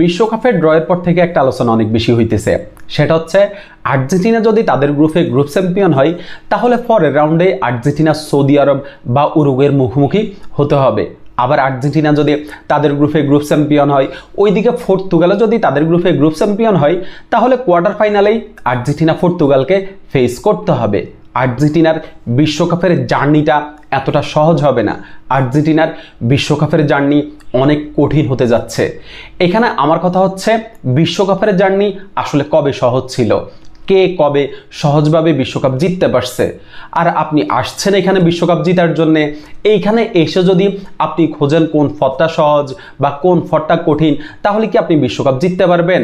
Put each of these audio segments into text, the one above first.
বিশ্বকাপের ড্রয়ের পর থেকে একটা আলোচনা অনেক বেশি হইতেছে। সেটা হচ্ছে, আর্জেন্টিনা যদি তাদের গ্রুপে গ্রুপ চ্যাম্পিয়ন হয়, তাহলে পরের রাউন্ডে আর্জেন্টিনা সৌদি আরব বা উরুগুয়ের মুখোমুখি হতে হবে। আবার আর্জেন্টিনা যদি তাদের গ্রুপে গ্রুপ চ্যাম্পিয়ন হয়, ওইদিকে পর্তুগালও যদি তাদের গ্রুপে গ্রুপ চ্যাম্পিয়ন হয়, তাহলে কোয়ার্টার ফাইনালেই আর্জেন্টিনা পর্তুগালকে ফেস করতে হবে। আর্জেন্টিনার বিশ্বকাপের জার্নিটা এতটা সহজ হবে না। আর্জেন্টিনার বিশ্বকাপের জার্নি অনেক কঠিন হতে যাচ্ছে। এখানে আমার কথা হচ্ছে, বিশ্বকাপের জার্নি আসলে কবে সহজ ছিল? কে কবে সহজভাবে বিশ্বকাপ জিততে পারছে? আর আপনি আসছেন এখানে বিশ্বকাপ জিতার জন্য, এইখানে এসে যদি আপনি খোঁজেন কোন ফটটা সহজ বা কোন ফটটা কঠিন, তাহলে কি আপনি বিশ্বকাপ জিততে পারবেন?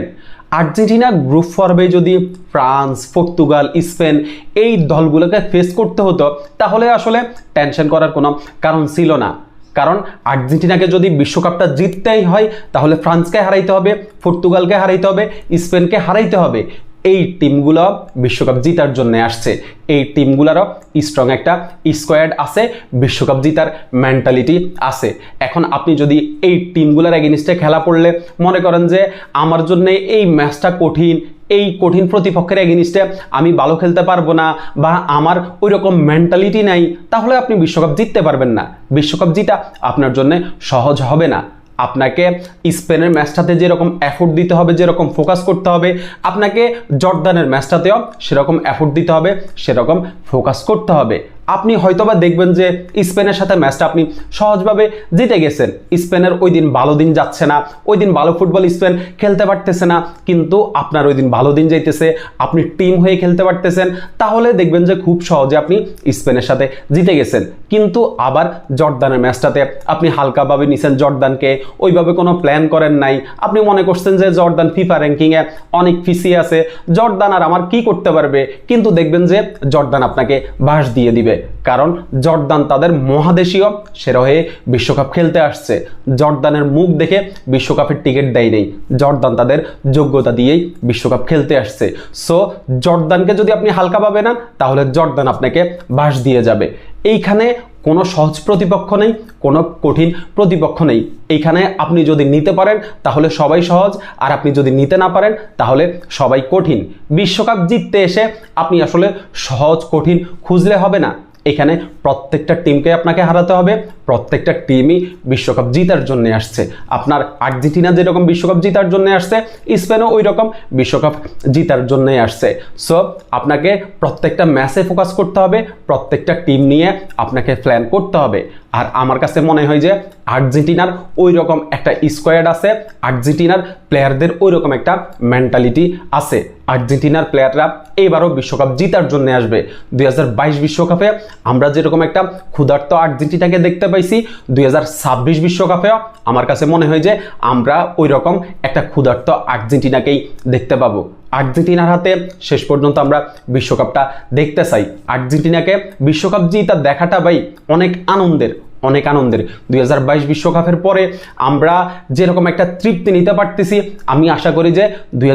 আর্জেন্টিনা গ্রুপ পর্বে যদি ফ্রান্স, পর্তুগাল, স্পেন এই দলগুলোকে ফেস করতে হতো, তাহলে আসলে টেনশন করার কোনো কারণ ছিল না। কারণ আর্জেন্টিনাকে যদি বিশ্বকাপটা জিততেই হয়, তাহলে ফ্রান্সকে হারাইতে হবে, পর্তুগালকে হারাইতে হবে, স্পেনকে হারাইতে হবে। এই টিমগুলো বিশ্বকাপ জিতার জন্য আসছে। এই টিমগুলোরও স্ট্রং একটা স্কোয়াড আছে, বিশ্বকাপ জিতার মেন্টালিটি আছে। এখন আপনি যদি এই টিমগুলোর এগেনিস্টে খেলা পড়লে মনে করেন যে আমার জন্য এই ম্যাচটা কঠিন, এই কঠিন প্রতিপক্ষের এগেনিস্টে আমি ভালো খেলতে পারব না বা আমার ওই রকম মেন্টালিটি নাই, তাহলে আপনি বিশ্বকাপ জিততে পারবেন না। বিশ্বকাপ জিতা আপনার জন্য সহজ হবে না। আপনাকে স্পেনের ম্যাচটাতে যেরকম অ্যাফোর্ড দিতে হবে, যেরকম ফোকাস করতে হবে, আপনাকে জর্দানের ম্যাচটাতেও সেরকম অ্যাফোর্ড দিতে হবে, সেরকম ফোকাস করতে হবে। আপনি হয়তোবা দেখবেন যে স্পেনের সাথে ম্যাচটা আপনি সহজভাবে জিতে গেছেন। স্পেনের ওই দিন ভালো দিন যাচ্ছে না, ওই দিন ভালো ফুটবল স্পেন খেলতে পারতেছে না, কিন্তু আপনার ওই দিন ভালো দিন যাইতেছে, আপনি টিম হয়ে খেলতে পারতেছেন, তাহলে দেখবেন যে খুব সহজে আপনি স্পেনের সাথে জিতে গেছেন। কিন্তু আবার জর্দানের ম্যাচটাতে আপনি হালকাভাবে নিছেন জর্দানকে, ওইভাবে কোনো প্ল্যান করেন নাই। আপনি মনে করছেন যে জর্দান ফিফা র্যাঙ্কিংয়ে অনেক পিছিয়ে আছে, জর্দান আর আমার কি করতে পারবে? কিন্তু দেখবেন যে জর্দান আপনাকে বাস দিয়ে দিবে। কারণ জর্দান তাদের মহাদেশীয় সেরা হয়ে বিশ্বকাপ খেলতে আসছে। জর্দানের মুখ দেখে বিশ্বকাপের টিকিট দেয় নেই। জর্দান তাদের যোগ্যতা দিয়েই বিশ্বকাপ খেলতে আসছে। সো জর্দানকে যদি আপনি হালকা পাবে না, তাহলে জর্দান আপনাকে বাস দিয়ে যাবে। এইখানে কোনো সহজ প্রতিপক্ষ নেই, কোনো কঠিন প্রতিপক্ষ নেই। এইখানে আপনি যদি নিতে পারেন, তাহলে সবাই সহজ। আর আপনি যদি নিতে না পারেন, তাহলে সবাই কঠিন। বিশ্বকাপ জিততে এসে আপনি আসলে সহজ, কঠিন খুঁজলে হবে না। এখানে প্রত্যেকটা টিমকে আপনাকে হারাতে হবে, প্রত্যেকটা টিমই বিশ্বকাপ জিতার জন্য আসছে। আপনার আর্জেন্টিনা যেরকম বিশ্বকাপ জিতার জন্য আসছে, স্পেনও ওই রকম বিশ্বকাপ জিতার জন্যই আসছে। সো আপনাকে প্রত্যেকটা ম্যাচে ফোকাস করতে হবে, প্রত্যেকটা টিম নিয়ে আপনাকে প্ল্যান করতে হবে। আর আমার কাছে মনে হয় যে, আর্জেন্টিনার ওই রকম একটা স্কোয়াড আছে, আর্জেন্টিনার প্লেয়ারদের ওই রকম একটা মেন্টালিটি আছে। আর্জেন্টিনার প্লেয়াররা এবারও বিশ্বকাপ জিতার জন্য আসবে। দুই বিশ্বকাপে আমরা যেরকম একটা ক্ষুধার্ত আর্জেন্টিনাকে দেখতে পাইছি। দুই বিশ্বকাপেও আমার কাছে মনে হয় যে আমরা ওই রকম একটা ক্ষুধার্ত আর্জেন্টিনাকেই দেখতে পাবো। আর্জেন্টিনার হাতে শেষ পর্যন্ত আমরা বিশ্বকাপটা দেখতে চাই। আর্জেন্টিনাকে বিশ্বকাপ জিতা দেখাটা ভাই অনেক আনন্দের অনেক আনন্দের। দুই বিশ্বকাপের পরে আমরা যেরকম একটা তৃপ্তি নিতে পারতেছি, আমি আশা করি যে দুই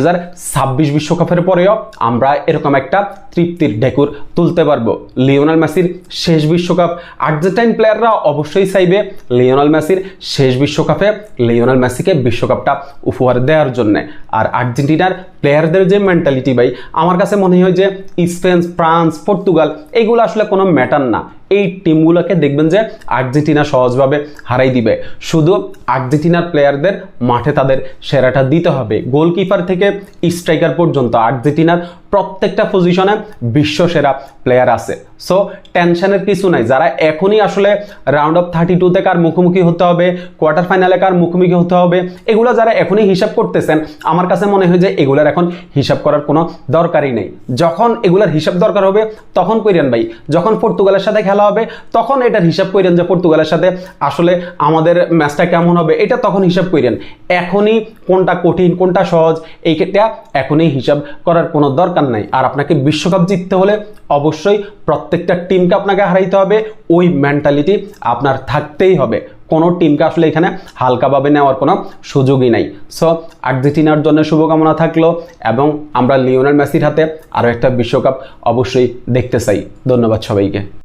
বিশ্বকাপের পরেও আমরা এরকম একটা তৃপ্তির ঢেকুর তুলতে পারব। লিওনাল মেসির শেষ বিশ্বকাপ, আর্জেন্টাইন প্লেয়াররা অবশ্যই চাইবে লিওনাল মেসির শেষ বিশ্বকাপে, লিওনাল মেসিকে বিশ্বকাপটা উপহার দেওয়ার জন্য। আর আর্জেন্টিনার প্লেয়ারদের যে মেন্টালিটি ভাই, আমার কাছে মনে হয় যে স্পেন, ফ্রান্স, পর্তুগাল, এগুলো আসলে কোনো ম্যাটার না। এই টিমগুলোকে দেখবেন যে আর্জেন্টিনা সহজভাবে হারাই দিবে। শুধু আর্জেন্টিনার প্লেয়ারদের মাঠে তাদের সেরাটা দিতে হবে। গোলকিপার থেকে স্ট্রাইকার পর্যন্ত আর্জেন্টিনার প্রত্যেকটা পজিশনে বিশ্ব সেরা প্লেয়ার আছে। সো টেনশনের কিছু নাই। যারা এখনই আসলে রাউন্ড অফ থার্টি টুতে কার মুখোমুখি হতে হবে কোয়ার্টার ফাইনালে কার মুখোমুখি হতে হবে, এগুলো যারা এখনই হিসাব করতেছেন, আমার কাছে মনে হয় যে এগুলার এখন হিসাব করার কোনো দরকারই নেই। যখন এগুলার হিসাব দরকার হবে, তখন কইরেন ভাই, যখন পর্তুগালের সাথে খেলা হবে, তখন এটার হিসাব কইরেন যে পর্তুগালের সাথে আসলে আমাদের ম্যাচটা কেমন হবে, এটা তখন হিসাব কইরেন। এখনই কোনটা কঠিন, কোনটা সহজ, এইটা এখনই হিসাব করার কোনো দরকার নাই। আর আপনাকে বিশ্বকাপ জিততে হলে অবশ্যই প্রত্যেকটা টিমকে আপনাকে হারাইতে হবে। ওই মেন্টালিটি আপনার থাকতেই হবে। কোনো টিমকে আসলে এখানে হালকাভাবে নেওয়ার কোনো সুযোগই নাই। সো আর্জেন্টিনার জন্য শুভকামনা থাকল এবং আমরা লিওনেল মেসির হাতে আরও একটা বিশ্বকাপ অবশ্যই দেখতে চাই। ধন্যবাদ সবাইকে।